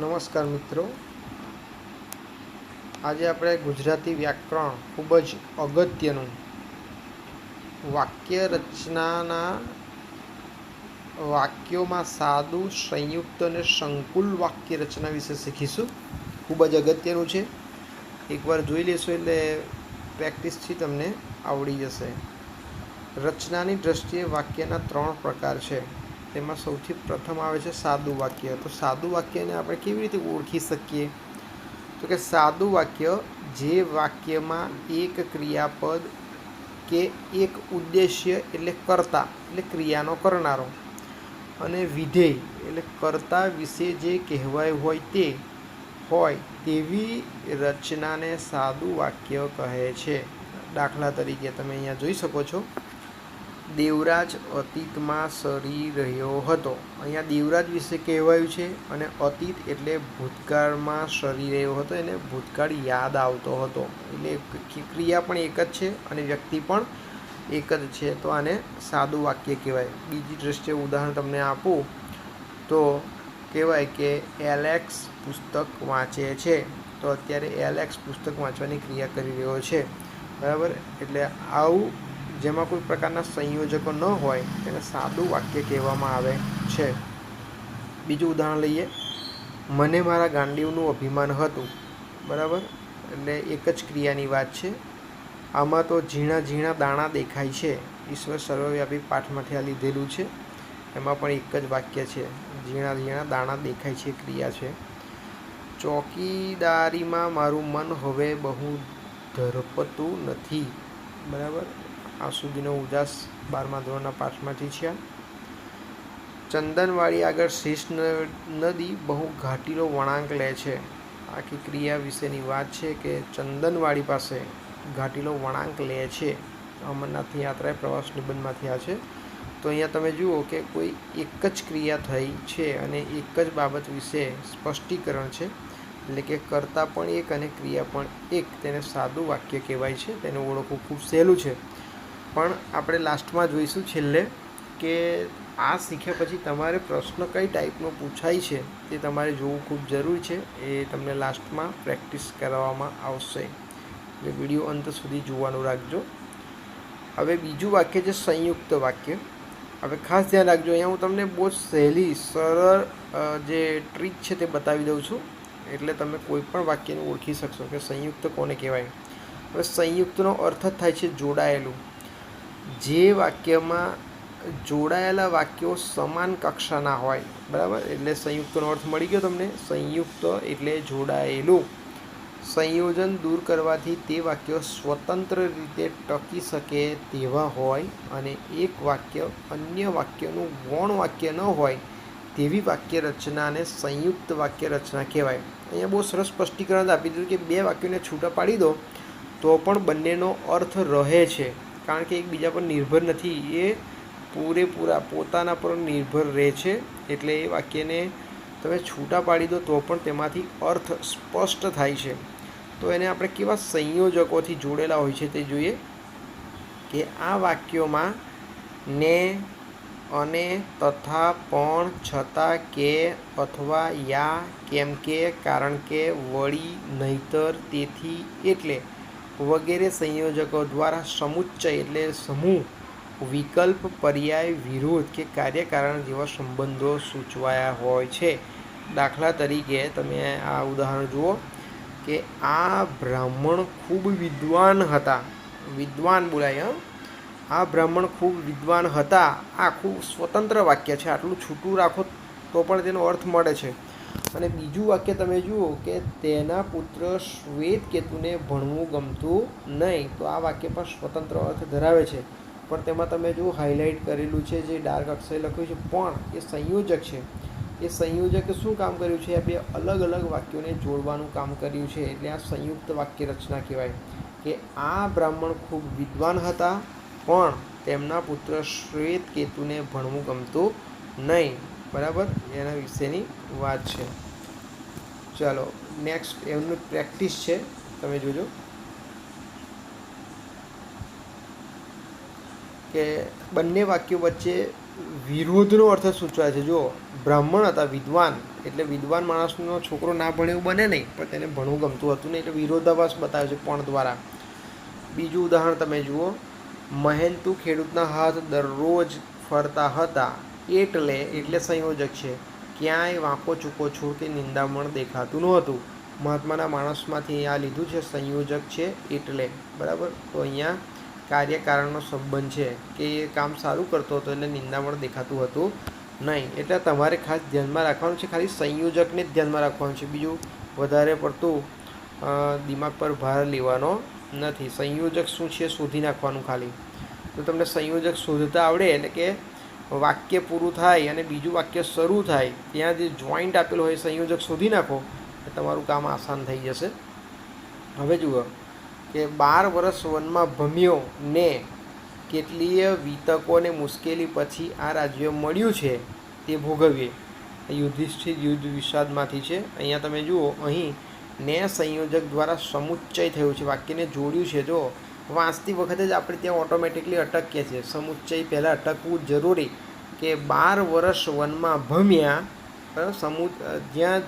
નમસ્કાર મિત્રો. આજે આપણે ગુજરાતી વ્યાકરણ ખૂબ જ અગત્યનું વાક્ય રચનાના વાક્યોમાં સાદું, સંયુક્ત અને સંકુલ વાક્ય રચના વિશે શીખીશું. ખૂબ જ અગત્યનું છે. એકવાર જોઈ લેશો એટલે પ્રેક્ટિસથી તમને આવડી જશે. રચનાની દ્રષ્ટિએ વાક્યના ત્રણ પ્રકાર છે. તેમાં સૌથી પ્રથમ આવે છે સાદું વાક્ય. તો સાદું વાક્યને આપણે કેવી રીતે ઓળખી શકીએ? તો કે સાદું વાક્ય જે વાક્યમાં એક ક્રિયાપદ કે એક ઉદ્દેશ્ય એટલે કર્તા, એટલે ક્રિયાનો કરનારો અને વિધેય એટલે કર્તા વિશે જે કહેવાય હોય તે હોય તેવી રચનાને સાદું વાક્ય કહે છે. દાખલા તરીકે તમે અહીંયા જોઈ શકો છો. દેવરાજ અતીતમાં સરી રહ્યો હતો. અહીંયા દેવરાજ વિશે કહેવાયું છે અને અતીત એટલે ભૂતકાળમાં સરી રહ્યો હતો, એને ભૂતકાળ યાદ આવતો હતો. એટલે ક્રિયા પણ એક જ છે અને વ્યક્તિ પણ એક જ છે. તો આને સાદું વાક્ય કહેવાય. બીજી દ્રષ્ટિએ ઉદાહરણ તમને આપું તો કહેવાય કે એલેક્સ પુસ્તક વાંચે છે. તો અત્યારે એલેક્સ પુસ્તક વાંચવાની ક્રિયા કરી રહ્યો છે. બરાબર? એટલે આવું જેમાં કોઈ પ્રકારના સંયોજકો ન હોય તેને સાદું વાક્ય કહેવામાં આવે છે. બીજું ઉદાહરણ લઈએ. મને મારા ગાંડીવનું અભિમાન હતું. બરાબર? એટલે એક જ ક્રિયાની વાત છે. આમાં તો ઝીણા ઝીણા દાણા દેખાય છે. ઈશ્વર સર્વવ્યાપી પાઠમાંથી આ લીધેલું છે. એમાં પણ એક જ વાક્ય છે. ઝીણા ઝીણા દાણા દેખાય છે ક્રિયા છે. ચોકીદારીમાં મારું મન હવે બહુ ધરપતું નથી. બરાબર? આ સુધીનો ઉદાસ બારમા ધોરણના પાઠમાંથી છે. ચંદનવાડી આગળ શેષ નદી બહુ ઘાટીલો વળાંક લે છે. આખી ક્રિયા વિશેની વાત છે કે ચંદનવાડી પાસે ઘાટીલો વળાંક લે છે. અમરનાથ યાત્રાએ પ્રવાસ નિબંધમાંથી આ છે. તો અહીંયા તમે જુઓ કે કોઈ એક જ ક્રિયા થઈ છે અને એક જ બાબત વિશે સ્પષ્ટીકરણ છે. એટલે કે કરતા પણ એક અને ક્રિયા પણ એક. તેને સાદું વાક્ય કહેવાય છે. તેને ઓળખવું ખૂબ સહેલું છે. પણ આપણે લાસ્ટમાં જોઈશું છેલ્લે કે આ શીખ્યા પછી તમારે પ્રશ્ન કઈ ટાઈપનો પૂછાય છે તે તમારે જોવું ખૂબ જરૂરી છે. એ તમને લાસ્ટમાં પ્રેક્ટિસ કરાવવામાં આવશે. એટલે વીડિયો અંત સુધી જોવાનું રાખજો. હવે બીજું વાક્ય છે સંયુક્ત વાક્ય. હવે ખાસ ધ્યાન રાખજો, અહીંયા હું તમને બહુ સહેલી, સરળ જે ટ્રીક છે તે બતાવી દઉં છું. એટલે તમે કોઈ પણ વાક્યને ઓળખી શકશો કે સંયુક્ત કોને કહેવાય. હવે સંયુક્તનો અર્થ જ થાય છે જોડાયેલું. જે વાક્યમાં જોડાયેલા વાક્યો સમાન કક્ષાના હોય, બરાબર? એટલે સંયુક્તનો અર્થ મળી ગયો તમને. સંયુક્ત એટલે જોડાયેલું. સંયોજન દૂર કરવાથી તે વાક્યો સ્વતંત્ર રીતે ટકી શકે તેવા હોય અને એક વાક્ય અન્ય વાક્યનું ગૌણ વાક્ય ન હોય તેવી વાક્ય રચનાને સંયુક્ત વાક્ય રચના કહેવાય. અહીંયા બહુ સરસ સ્પષ્ટીકરણ આપી દીધું કે બે વાક્યોને છૂટા પાડી દો તો પણ બંનેનો અર્થ રહે છે. કારણ કે એકબીજા પર નિર્ભર નથી. એ પૂરેપૂરા પોતાના પર નિર્ભર રહે છે. એટલે એ વાક્યને તમે છૂટા પાડી દો તો પણ તેમાંથી અર્થ સ્પષ્ટ થાય છે. તો એને આપણે કેવા સંયોજકોથી જોડેલા હોય છે તે જોઈએ. કે આ વાક્યોમાં ને, અને, તથા, પણ, છતાં, કે, અથવા, યા, કેમ કે, કારણ કે, વળી, નહીતર, તેથી, એટલે વગેરે સંયોજકો દ્વારા સમુચ્ચય એટલે સમૂહ, વિકલ્પ, પર્યાય, વિરોધ કે કાર્યકારણ જેવા સંબંધો સૂચવાયા હોય છે. દાખલા તરીકે તમે આ ઉદાહરણ જુઓ કે આ બ્રાહ્મણ ખૂબ વિદ્વાન હતા. વિદ્વાન બોલાય આ બ્રાહ્મણ ખૂબ વિદ્વાન હતા. આ ખૂબ સ્વતંત્ર વાક્ય છે. આટલું છૂટું રાખો તો પણ તેનો અર્થ મળે છે. અને બીજું વાક્ય તમે જુઓ કે તેના પુત્ર શ્વેત કેતુને ભણવું ગમતું નહીં. તો આ વાક્ય પણ સ્વતંત્ર અર્થ ધરાવે છે. પણ તેમાં તમે જુઓ હાઇલાઇટ કરેલું છે જે ડાર્ક અક્ષરે લખ્યું છે. પણ એ સંયોજક છે. એ સંયોજકે શું કામ કર્યું છે? આ બે અલગ અલગ વાક્યોને જોડવાનું કામ કર્યું છે. એટલે આ સંયુક્ત વાક્ય રચના કહેવાય કે આ બ્રાહ્મણ ખૂબ વિદ્વાન હતા, પણ તેમના પુત્ર શ્વેત કેતુને ભણવું ગમતું નહીં. બરાબર? એના વિશેની વાત છે. ચાલો નેક્સ્ટ એમનું પ્રેક્ટિસ છે. તમે જોજો. કે બંને વાક્યો વચ્ચે વિરોધનો અર્થ સૂચવાય છે. જો બ્રાહ્મણ હતા, વિદ્વાન. એટલે વિદ્વાન માણસનો છોકરો ના ભણે એવું બને નહીં, પણ તેને ભણવું ગમતું હતું નહીં. એટલે વિરોધાભાસ બતાવે છે પણ દ્વારા. બીજું ઉદાહરણ તમે જુઓ. મહેનતુ ખેડૂતના હાથ દરરોજ ફરતા હતા. એટલે એટલે સંયોજક છે. ક્યાંય વાંકો ચૂકો છોડ કે નિંદામણ દેખાતું નહોતું મહાત્માના માણસમાંથી આ લીધું છે, સંયોજક છે, એટલે. બરાબર? તો અહીંયા કાર્યકારણનો સંબંધ છે કે એ કામ સારું કરતો હતો એટલે નિંદામણ દેખાતું હતું નહીં. એટલે તમારે ખાસ ધ્યાનમાં રાખવાનું છે, ખાલી સંયોજકને જ ધ્યાનમાં રાખવાનું છે. બીજું વધારે પડતું દિમાગ પર ભાર લેવાનો નથી. સંયોજક શું છે, શોધી નાખવાનું ખાલી. તો તમને સંયોજક શોધતા આવડે એટલે કે વાક્ય પૂરું થાય અને બીજું વાક્ય શરૂ થાય, ત્યાં જે જોઈન્ટ આપેલું હોય સંયોજક શોધી નાખો તો તમારું કામ આસાન થઈ જશે. હવે જુઓ કે બાર વર્ષ વનમાં ભમ્યો ને કેટલીય વિતકોને મુશ્કેલી પછી આ રાજ્ય મળ્યું છે તે ભોગવીએ. યુધિષ્ઠિર યુદ્ધ વિષાદમાંથી છે. અહીંયા તમે જુઓ, અહીં ને સંયોજક દ્વારા સમુચ્ચય થયું છે. વાક્યને જોડ્યું છે. જો વાંચતી વખતે જ આપણે ત્યાં ઓટોમેટિકલી અટકીએ છીએ. સમુચ્ચય પહેલાં અટકવું જરૂરી કે બાર વર્ષ વનમાં ભમ્યા સમુ જ્યાં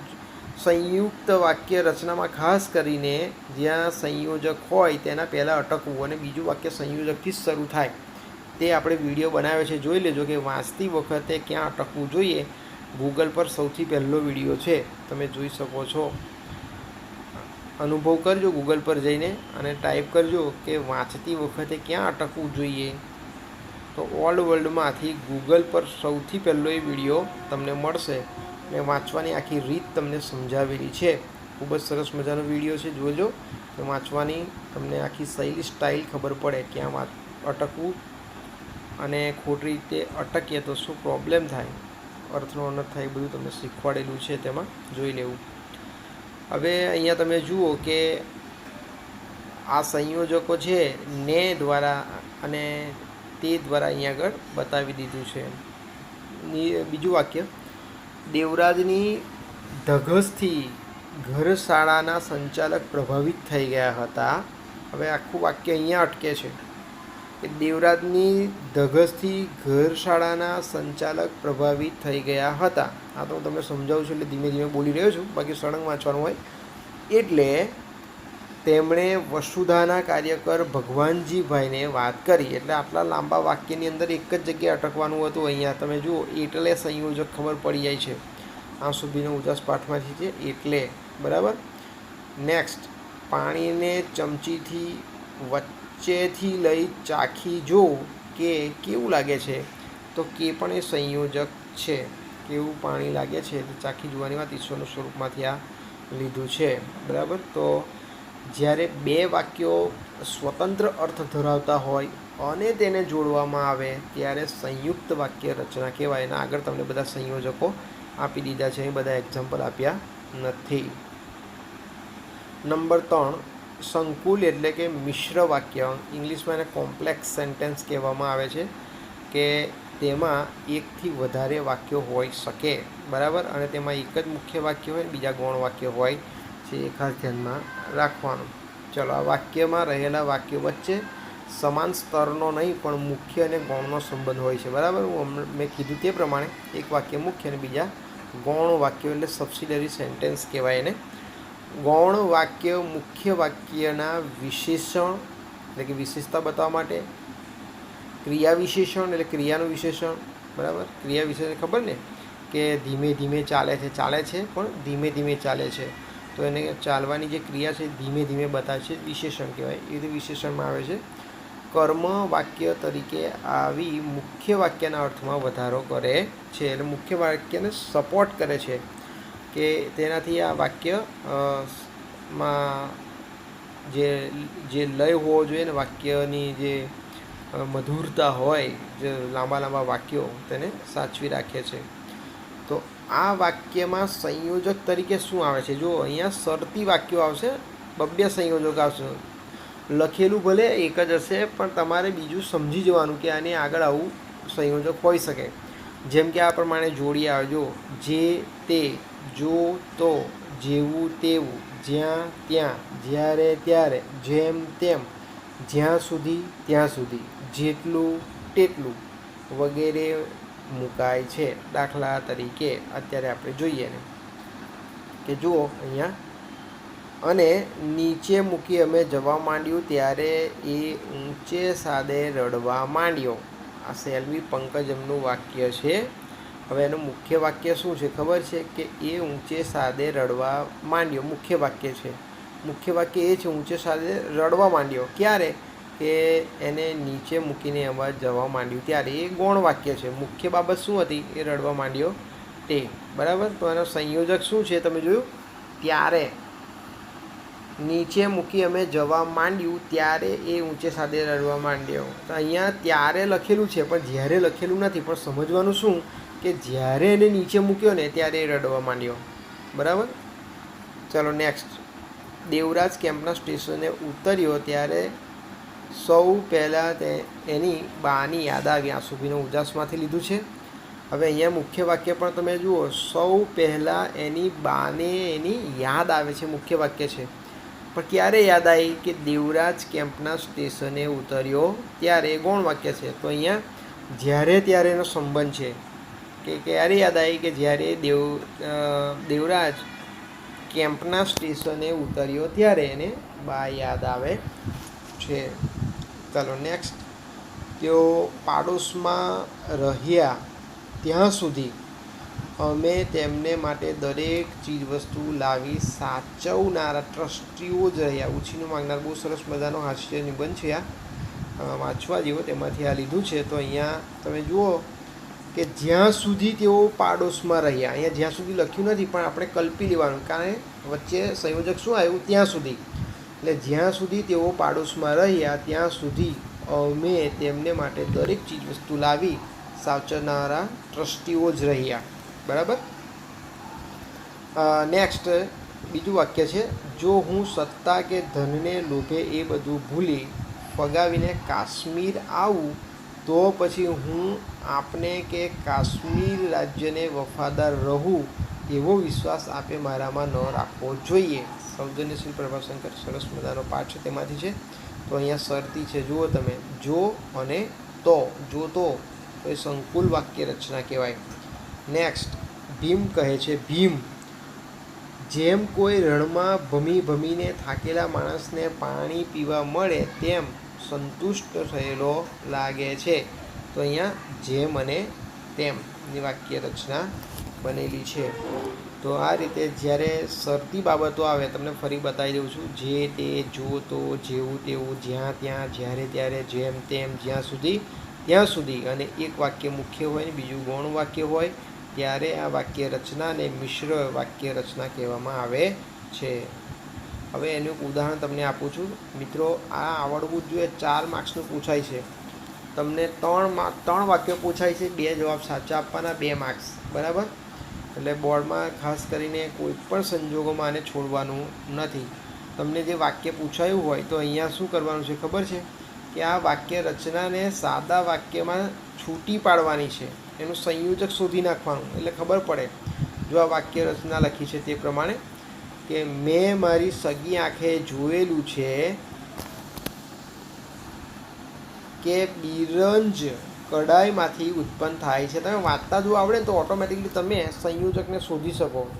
સંયુક્ત વાક્ય રચનામાં ખાસ કરીને જ્યાં સંયોજક હોય તેના પહેલાં અટકવું અને બીજું વાક્ય સંયોજકથી જ શરૂ થાય. તે આપણે વીડિયો બનાવ્યો છે. જોઈ લેજો કે વાંચતી વખતે ક્યાં અટકવું જોઈએ. ગૂગલ પર સૌથી પહેલો વીડિયો છે. તમે જોઈ શકો છો. અનુભવ કરજો ગૂગલ પર જઈને અને ટાઈપ કરજો કે વાંચતી વખતે ક્યાં અટકવું જોઈએ. તો ઓલ વર્લ્ડમાંથી ગૂગલ પર સૌથી પહેલો એ વીડિયો તમને મળશે. ને વાંચવાની આખી રીત તમને સમજાવેલી છે. ખૂબ જ સરસ મજાનો વીડિયો છે, જોજો. કે વાંચવાની તમને આખી શૈલી સ્ટાઇલ ખબર પડે ક્યાં વાંચ અટકવું અને ખોટી રીતે અટકીએ તો શું પ્રોબ્લેમ થાય? અર્થનો અનર્થ થાય એ બધું તમને શીખવાડેલું છે તેમાં. જોઈ લેવું. હવે અહીંયા તમે જુઓ કે આ સંયોજકો છે ને દ્વારા અને તે દ્વારા અહીંયા આગળ બતાવી દીધું છે. બીજું વાક્ય, દેવરાજની ધગસથી ઘર શાળાના સંચાલક પ્રભાવિત થઈ ગયા હતા. હવે આખું વાક્ય અહીંયા અટકે છે. કે દેવરાજની ધગસથી ઘર શાળાના સંચાલક પ્રભાવિત થઈ ગયા હતા. આ તો હું તમને સમજાવું છું એટલે ધીમે ધીમે બોલી રહ્યો છું, બાકી સળંગ વાંચવાનું હોય. એટલે તેમણે વસુધાના કાર્યકર ભગવાનજીભાઈને વાત કરી, એટલે આટલા લાંબા વાક્યની અંદર એક જ જગ્યાએ અટકવાનું હતું અહીંયા. તમે જુઓ, એટલે સંયોજક ખબર પડી જાય છે. આ સુધીનો ઉદાસ પાઠમાંથી છે, એટલે. બરાબર? નેક્સ્ટ પાણીને ચમચીથી વચ્ચેથી લઈ ચાખી જો કે કેવું લાગે છે? તો કે પણ એ સંયોજક છે. કેવું પાણી લાગે છે તે ચાખી જોવાની વાત ઈશ્વરનું સ્વરૂપમાંથી આ લીધું છે. બરાબર? તો જ્યારે બે વાક્યો સ્વતંત્ર અર્થ ધરાવતા હોય અને તેને જોડવામાં આવે ત્યારે સંયુક્ત વાક્ય રચના કહેવાય. એના આગળ તમને બધા સંયોજકો આપી દીધા છે. એ બધા એક્ઝામ્પલ આપ્યા નથી. નંબર ત્રણ, સંકુલ એટલે કે મિશ્ર વાક્ય. ઇંગ્લિશમાં એને કોમ્પ્લેક્સ સેન્ટેન્સ કહેવામાં આવે છે કે તેમાં એકથી વધારે વાક્યો હોઈ શકે. બરાબર? અને તેમાં એક જ મુખ્ય વાક્ય હોય બીજા ગૌણ વાક્ય હોય છે એ ખાસ ધ્યાનમાં રાખવાનું. ચલો, આ વાક્યમાં રહેલા વાક્યો વચ્ચે સમાન સ્તરનો નહીં, પણ મુખ્ય અને ગૌણનો સંબંધ હોય છે. બરાબર? હું મેં કીધું તે પ્રમાણે એક વાક્ય મુખ્ય અને બીજા ગૌણ વાક્યો એટલે સબસિડરી સેન્ટેન્સ કહેવાય એને. ગૌણ વાક્ય મુખ્ય વાક્યના વિશેષણ, એટલે કે વિશેષતા બતાવવા માટે ક્રિયા વિશેષણ એટલે ક્રિયાનું વિશેષણ, બરાબર? ક્રિયા વિશેષણ ખબર ને? કે ધીમે ધીમે ચાલે છે ચાલે છે, પણ ધીમે ધીમે ચાલે છે. તો એને ચાલવાની જે ક્રિયા છે, ધીમે ધીમે બતાવે છે, વિશેષણ કહેવાય. એ રીતે વિશેષણમાં આવે છે. કર્મ વાક્ય તરીકે આવી મુખ્ય વાક્યના અર્થમાં વધારો કરે છે. એટલે મુખ્ય વાક્યને સપોર્ટ કરે છે. કે તેનાથી આ વાક્યમાં જે જે લય હોવો જોઈએ ને, વાક્યની જે મધુરતા હોય, જે લાંબા લાંબા વાક્યો તેને સાચવી રાખે છે. તો આ વાક્યમાં સંયોજક તરીકે શું આવે છે? જો અહીંયા શરતી વાક્યો આવશે બબ્ય સંયોજક આવશે. લખેલું ભલે એક જ હશે, પણ તમારે બીજું સમજી જવાનું કે આની આગળ આવું સંયોજક હોઈ શકે. જેમ કે આ પ્રમાણે જોડી આવજો. જે, તે, જો, તો, જેવું, તેવું, જ્યાં, ત્યાં, જ્યારે, ત્યારે, જેમ, તેમ, જ્યાં સુધી, ત્યાં સુધી. જેટલું તેટલું વગેરે મુકાય છે. દાખલા તરીકે અત્યારે આપણે જોઈએ ને કે જુઓ અહીંયા. અને નીચે મૂકી અમે જવા માંડ્યું ત્યારે એ ઊંચે સાદે રડવા માંડ્યો. આ સેલ્વી પંકજમનું વાક્ય છે. હવે એનું મુખ્ય વાક્ય શું છે? ખબર છે કે એ ઊંચે સાદે રડવા માંડ્યો. મુખ્ય વાક્ય છે. મુખ્ય વાક્ય એ છે, ઊંચે સાદે રડવા માંડ્યો. ક્યારે? કે એને નીચે મૂકીને અવાજ જવા માંડ્યું ત્યારે એ ગૌણ વાક્ય છે. મુખ્ય બાબત શું હતી? એ રડવા માંડ્યો તે. બરાબર? તો એનો સંયોજક શું છે તમે જોયું? ત્યારે. નીચે મૂકી અમે જવા માંડ્યું ત્યારે એ ઊંચે સાથે રડવા માંડ્યો. તો અહીંયા ત્યારે લખેલું છે, પણ જ્યારે લખેલું નથી, પણ સમજવાનું શું? કે જ્યારે એને નીચે મૂક્યો ને ત્યારે એ રડવા માંડ્યો. બરાબર? ચલો, નેક્સ્ટ. દેવરાજ કેમ્પના સ્ટેશને ઉતર્યો ત્યારે સૌ પહેલાં તે એની બાની યાદ આવી આંસુભીનો ઉજાસમાંથી લીધું છે. હવે અહીંયા મુખ્ય વાક્ય પણ તમે જુઓ, સૌ પહેલાં એની બાને એની યાદ આવે છે, મુખ્ય વાક્ય છે. પણ ક્યારે યાદ આવી કે દેવરાજ કેમ્પના સ્ટેશને ઉતર્યો? ત્યારે ગૌણ વાક્ય છે. તો અહીંયા જ્યારે ત્યારે એનો સંબંધ છે. કે ક્યારે યાદ આવી કે જ્યારે દેવ દેવરાજ કેમ્પના સ્ટેશને ઉતર્યો, ત્યારે એને બા યાદ આવે છે. ચાલો નેક્સ્ટ તેઓ પાડોશમાં રહ્યા ત્યાં સુધી અમે તેમને માટે દરેક ચીજવસ્તુ લાવી સાચવનારા ટ્રસ્ટીઓ જ રહ્યા. ઉછીનું માંગનાર બહુ સરસ મજાનો હાસ્ય નિબંધ છે આ. વાંચવા જેવો તેમાંથી આ લીધું છે. તો અહીંયા તમે જુઓ કે જ્યાં સુધી તેઓ પાડોશમાં રહ્યા, અહીંયા જ્યાં સુધી લખ્યું નથી, પણ આપણે કલ્પી લેવાનું. કારણ વચ્ચે સંયોજક શું આવ્યું? ત્યાં સુધી. એટલે જ્યાં સુધી તેઓ પાડોશમાં રહ્યા, ત્યાં સુધી અમે તેમને માટે દરેક ચીજ વસ્તુ લાવી સાચવનારા ટ્રસ્ટીઓ જ રહ્યા. બરાબર? નેક્સ્ટ બીજું વાક્ય છે, જો હું સત્તા કે ધનને લોભે એ બધું ભૂલી ફગાવીને કાશ્મીર આવું, તો પછી હું આપને કે કાશ્મીર રાજ્યને વફાદાર રહું એવો વિશ્વાસ આપે મારામાં ન રાખવો જોઈએ. સૌજન્યશીલ પ્રભાશંકર સરસ મજાનો પાઠ છે તેમાંથી છે. તો અહીંયા શરતી છે. જુઓ તમે. જો અને તો. જો તો. એ સંકુલ વાક્ય રચના કહેવાય. નેક્સ્ટ ભીમ કહે છે, ભીમ. જેમ કોઈ રણમાં ભમી ભમીને થાકેલા માણસને પાણી પીવા મળે, તેમ સંતુષ્ટ થયેલો લાગે છે. તો અહીંયા જેમ અને તેમની વાક્ય રચના બનેલી છે. તો આ રીતે જ્યારે શરતી બાબતો આવે, તમને ફરી બતાવી દઉં છું, જે તે, જો તો, જેવું તેવું, જ્યાં ત્યાં, જ્યારે ત્યારે, જેમ તેમ, જ્યાં સુધી, ત્યાં સુધી. અને એક વાક્ય મુખ્ય હોય ને બીજું ગૌણ વાક્ય હોય, ત્યારે આ વાક્ય રચનાને મિશ્ર વાક્ય રચના કહેવામાં આવે છે. હવે એનું એક ઉદાહરણ તમને આપું છું. મિત્રો, આ આવડવું જ જોઈએ. ચાર માર્ક્સનું પૂછાય છે. તમને ત્રણ ત્રણ વાક્યો પૂછાય છે. બે જવાબ સાચા આપવાના, બે માર્ક્સ. બરાબર? એટલે બોર્ડમાં ખાસ કરીને કોઈ પણ સંજોગોમાં આને છોડવાનું નથી. તમને જે વાક્ય પૂછાયું હોય તો અહીંયા શું કરવાનું છે ખબર છે? કે આ વાક્ય રચનાને સાદા વાક્યમાં છૂટી પાડવાની છે. એનું સંયોજક શોધી નાખવાનું. એટલે ખબર પડે જો આ વાક્ય રચના લખી છે તે પ્રમાણે કે મેં મારી સગી આંખે જોયેલું છે કે બિરંજ કડાઈમાંથી ઉત્પન્ન થાય છે. તમે વાંચતા જો આવડે ને તો ઓટોમેટિકલી તમે સંયોજકને શોધી શકો.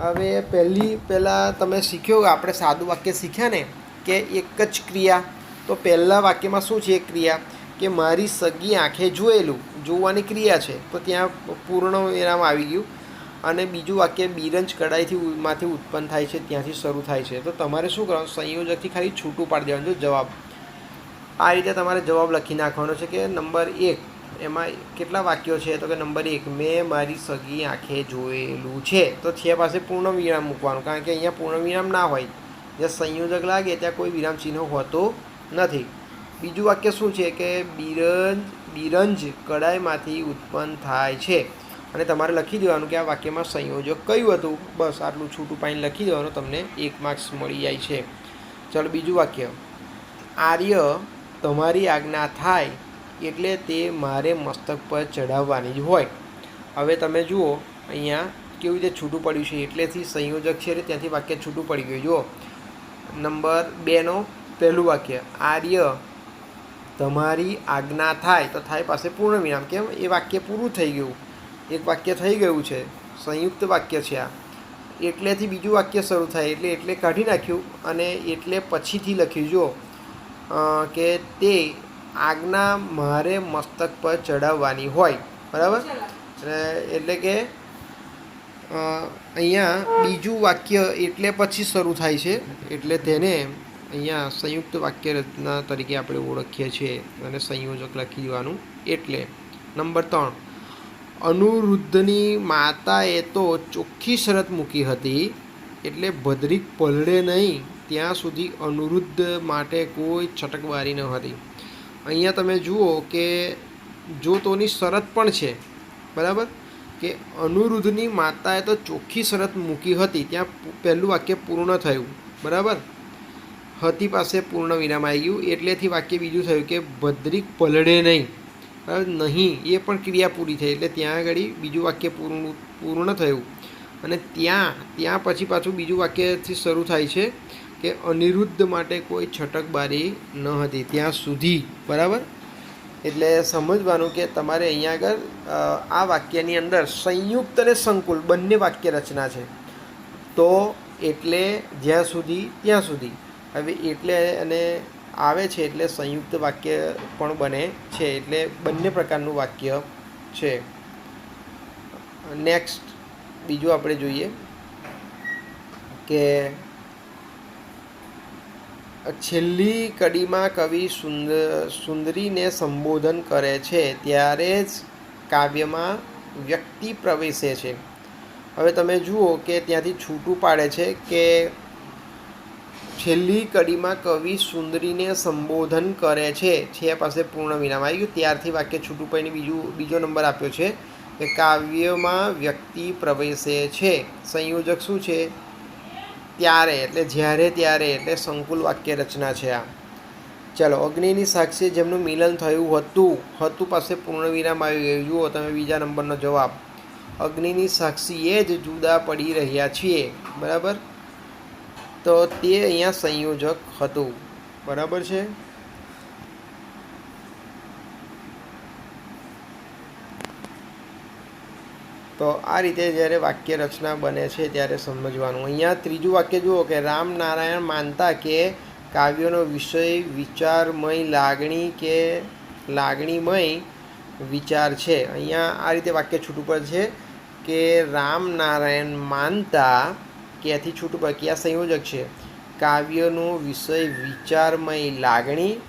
હવે પહેલી, પહેલાં તમે શીખ્યો આપણે સાદું વાક્ય શીખ્યા ને, કે એક જ ક્રિયા. તો પહેલાં વાક્યમાં શું છે એ ક્રિયા? કે મારી સગી આંખે જોયેલું, જોવાની ક્રિયા છે. તો ત્યાં પૂર્ણ વિરામ આવી ગયું. અને બીજું વાક્ય, બિરંજ કડાઈથી માંથી ઉત્પન્ન થાય છે, ત્યાંથી શરૂ થાય છે. તો તમારે શું કરવાનું? સંયોજકથી ખાલી છૂટું પાડી દેવાનું. જવાબ આ રીતે તમારે જવાબ લખી નાખવાનો છે કે નંબર એક, એમાં કેટલા વાક્યો છે? તો કે નંબર એક, મેં મારી સગી આંખે જોયેલું છે. તો છે પાસે પૂર્ણ વિરામ મૂકવાનું, કારણ કે અહીંયા પૂર્ણ વિરામ ના હોય. જ્યાં સંયોજક લાગે, ત્યાં કોઈ વિરામ ચિહ્ન હોતો નથી. બીજું વાક્ય શું છે કે બિરંજ બિરંજ કડાઈમાંથી ઉત્પન્ન થાય છે. અને તમારે લખી દેવાનું કે આ વાક્યમાં સંયોજક કયું હતું? બસ આટલું છૂટું પાણી લખી દેવાનું, તમને એક માર્ક્સ મળી જાય છે. ચાલો બીજું વાક્ય. આર્ય તમારી આજ્ઞા થાય એટલે તે મારે મસ્તક પર ચડાવવાની જ હોય. હવે તમે જુઓ અહીંયા કેવી રીતે છૂટું પડ્યું છે. એટલેથી સંયોજક છે એટલે ત્યાંથી વાક્ય છૂટું પડી ગયું. જુઓ નંબર બેનો પહેલું વાક્ય આર્ય તમારી આજ્ઞા થાય. તો થાય પાસે પૂર્ણ વિરામ કેમ? એ વાક્ય પૂરું થઈ ગયું. એક વાક્ય થઈ ગયું છે. સંયુક્ત વાક્ય છે આ. એટલેથી બીજું વાક્ય શરૂ થાય. એટલે એટલે કાઢી નાખ્યું અને એટલે પછીથી લખ્યું. જો અ, કે તે આજ્ઞા મારે મસ્તક પર ચડાવવાની હોય. બરાબર? એટલે કે અહીંયા બીજું વાક્ય એટલે પછી શરૂ થાય છે. એટલે તેને અહીંયા સંયુક્ત વાક્ય રચના તરીકે આપણે ઓળખીએ છીએ અને સંયોજક લખી દેવાનું. એટલે નંબર ત્રણ. અનુરુદ્ધની માતાએ તો ચોખ્ખી શરત મૂકી હતી, એટલે ભદ્રિક પલળે નહીં. ત્યાં સુધી અનુરુદ્ધ માટે કોઈ છટકબારી ન હતી. અહીંયા તમે જુઓ કે જો તોની શરત પણ છે, બરાબર? કે અનુરુદ્ધની માતાએ તો ચોખ્ખી શરત મૂકી હતી, ત્યાં પહેલું વાક્ય પૂર્ણ થયું, બરાબર? હતી પાસે પૂર્ણ વિરામ આવી ગયું, એટલેથી વાક્ય બીજું થયું કે ભદ્રિક પલડે નહીં નહીં, એ પણ ક્રિયા પૂરી થઈ, એટલે ત્યાં આગળ બીજું વાક્ય પૂર્ણ પૂર્ણ થયું. અને ત્યાં ત્યાં પછી પાછું બીજું વાક્યથી શરૂ થાય છે કે અનિરુદ્ધ માટે કોઈ છટકબારી ન હતી ત્યાં સુધી, બરાબર? એટલે સમજવાનું કે તમારે અહીંયા આગળ આ વાક્યની અંદર સંયુક્ત અને સંકુલ બંને વાક્ય રચના છે. તો એટલે જ્યાં સુધી, ત્યાં સુધી. હવે એટલે અને આવે છે એટલે સંયુક્ત વાક્ય પણ બને છે, એટલે બંને પ્રકારનું વાક્ય છે. નેક્સ્ટ, બીજું આપણે જોઈએ કે છેલ્લી કડીમાં કવિ સુંદર, સુંદરીને સંબોધન કરે છે, ત્યારે જ કાવ્યમાં વ્યક્તિ પ્રવેશે છે. હવે તમે જુઓ કે ત્યાંથી છૂટું પાડે છે કે છેલ્લી કડીમાં કવિ સુંદરીને સંબોધન કરે છે છે પાસે પૂર્ણ વિરામ આવી ગયું. ત્યારથી વાક્ય છૂટું પડીને બીજું, બીજો નંબર આપ્યો છે કે કાવ્યમાં વ્યક્તિ પ્રવેશે છે. સંયોજક શું છે? ત્યારે, એટલે જ્યારે ત્યારે, એટલે સંકુલ વાક્ય રચના છે આ. ચાલો, અગ્નિની સાક્ષી જેમનું મિલન થયું હતું હતું પાસે પૂર્ણ વિરામ આવી ગયું જુઓ, તમે બીજા નંબરનો જવાબ. અગ્નિની સાક્ષીએ જ જુદા પડી રહ્યા છીએ, બરાબર? તો તે અહીંયા સંયોજક હતું. બરાબર છે? તો આ રીતે જ્યારે વાક્ય રચના બને છે ત્યારે સમજવાનું. અહીંયા ત્રીજું વાક્ય જુઓ કે રામ નારાયણ માનતા કે કાવ્યનો વિષય વિચારમય લાગણી કે લાગણીમય વિચાર છે. અહીંયા આ રીતે વાક્ય છૂટું પડે છે કે રામ નારાયણ માનતા ક્યાંથી છૂટું પડે ક્યાં સંયોજક છે. કાવ્યનો વિષય વિચારમય લાગણી.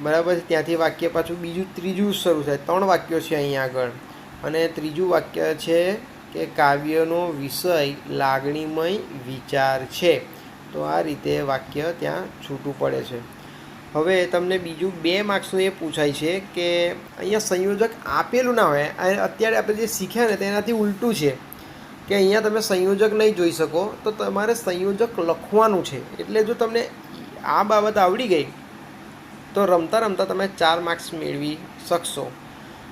બરાબર ત્યાંથી વાક્ય પાછું બીજું ત્રીજું શરૂ થાય. ત્રણ વાક્યો છે અહીંયા આગળ. અને ત્રીજું વાક્ય છે કે કાવ્યનો વિષય લાગણીમય વિચાર છે. તો આ રીતે વાક્ય ત્યાં છૂટું પડે છે. હવે તમને બીજું બે માર્ક્સનું એ પૂછાય છે કે અહીંયા સંયોજક આપેલું ના હોય અત્યારે આપણે જે શીખ્યા ને તેનાથી ઉલટું છે કે અહીંયા તમે સંયોજક નહીં જોઈ શકો, તો તમારે સંયોજક લખવાનું છે. એટલે જો તમને આ બાબત આવડી ગઈ, તો રમતા રમતા તમે ચાર માર્ક્સ મેળવી શકશો.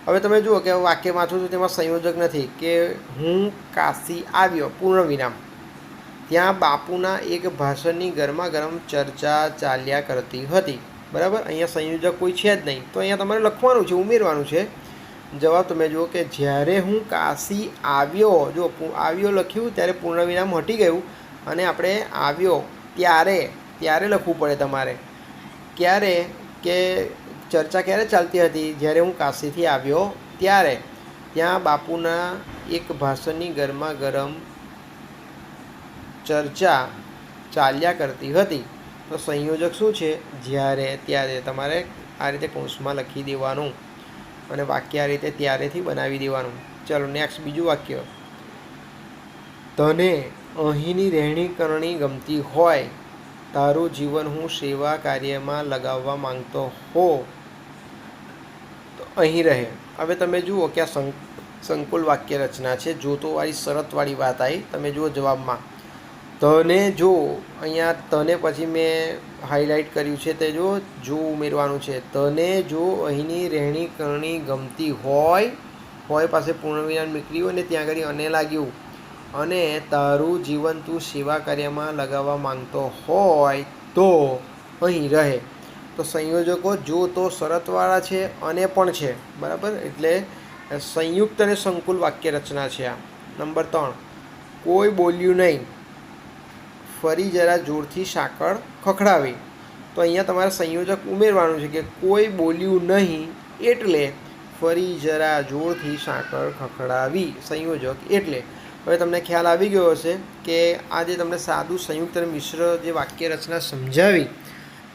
હવે તમે જુઓ કે વાક્ય વાંચું છું તેમાં સંયોજક નથી કે હું કાશી આવ્યો, પૂર્ણ વિરામ. ત્યાં બાપુના એક ભાષણની ગરમા ગરમ ચર્ચા ચાલ્યા કરતી હતી. બરાબર? અહીંયા સંયોજક કોઈ છે જ નહીં. તો અહીંયા તમારે લખવાનું છે, ઉમેરવાનું છે. જવાબ તમે જુઓ કે જ્યારે હું કાશી આવ્યો, જો આવ્યો લખ્યું ત્યારે પૂર્ણ વિરામ હટી ગયું અને આપણે આવ્યો ત્યારે ત્યારે લખવું પડે તમારે. ક્યારે? કે ચર્ચા ક્યારે ચાલતી હતી? જ્યારે હું કાશીથી આવ્યો ત્યારે ત્યાં બાપુના એક ભાષણની ગરમા ગરમ ચર્ચા ચાલ્યા કરતી હતી. તો સંયોજક શું છે? જ્યારે, ત્યારે તમારે આ રીતે કૌંસમાં લખી દેવાનું અને વાક્ય આ રીતે ત્યારેથી બનાવી દેવાનું. ચલો નેક્સ્ટ બીજું વાક્ય. તને અહીંની રહેણી કરણી ગમતી હોય, તારું જીવન હું સેવા કાર્યમાં લગાવવા માંગતો હો અહીં રહે. હવે તમે જુઓ કે આ સંકુલ વાક્ય રચના છે. જોતોવાળી શરતવાળી વાત આવી. તમે જુઓ જવાબમાં. તને જો, અહીંયા તને પછી મેં હાઇલાઇટ કર્યું છે તે જો જો ઉમેરવાનું છે. તને જો અહીંની રહેણી કરણી ગમતી હોય હોય પાસે પૂર્ણવિરામ નીકળ્યું અને ત્યાં આગળ અને લાગ્યું. અને તારું જીવન તું સેવા કાર્યમાં લગાવવા માંગતો હોય તો અહીં રહે. તો સંયોજકો જો તો શરતવાળા છે, અને પણ છે. બરાબર? એટલે સંયુક્ત અને સંકુલ વાક્ય રચના છે આ. નંબર ત્રણ. કોઈ બોલ્યું નહીં. ફરી જરા જોરથી સાંકળ ખખડાવી. તો અહીંયા તમારે સંયોજક ઉમેરવાનું છે કે કોઈ બોલ્યું નહીં એટલે ફરી જરા જોરથી સાંકળ ખખડાવી. સંયોજક એટલે. હવે તમને ખ્યાલ આવી ગયો હશે કે આ જે તમને સાદું સંયુક્ત અને મિશ્ર જે વાક્ય રચના સમજાવી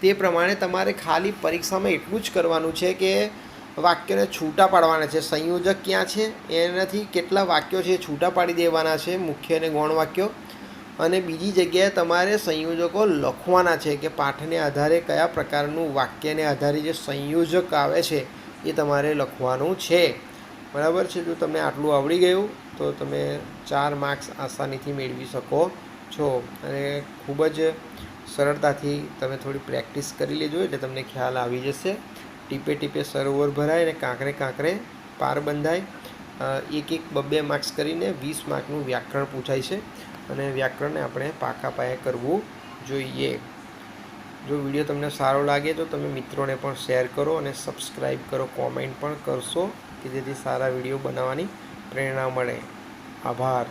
તે પ્રમાણે તમારે ખાલી પરીક્ષામાં એટલું જ કરવાનું છે કે વાક્યને છૂટા પાડવાના છે. સંયોજક ક્યાં છે? એનાથી કેટલા વાક્યો છે છૂટા પાડી દેવાના છે, મુખ્ય અને ગૌણ વાક્યો. અને બીજી જગ્યાએ તમારે સંયોજકો લખવાના છે કે પાઠને આધારે કયા પ્રકારનું વાક્યને આધારે જે સંયોજક આવે છે એ તમારે લખવાનું છે. બરાબર છે? જો તમને આટલું આવડી ગયું, તો તમે ચાર માર્ક્સ આસાનીથી મેળવી શકો છો. અને ખૂબ જ સરળતાથી તમે થોડી પ્રેક્ટિસ કરી લેજો એટલે તમને ખ્યાલ આવી જશે. ટીપે ટીપે સરોવર ભરાય અને કાંકરે કાંકરે પાર બંધાય. એક એક બબ્બે માર્ક્સ કરીને વીસ માર્કનું વ્યાકરણ પૂછાય છે અને વ્યાકરણને આપણે પાકા પાયે કરવું જોઈએ. જો વીડિયો તમને સારો લાગે તો તમે મિત્રોને પણ શેર કરો અને સબસ્ક્રાઈબ કરો, કોમેન્ટ પણ કરશો કે જેથી સારા વીડિયો બનાવવાની પ્રેરણા મળે. આભાર.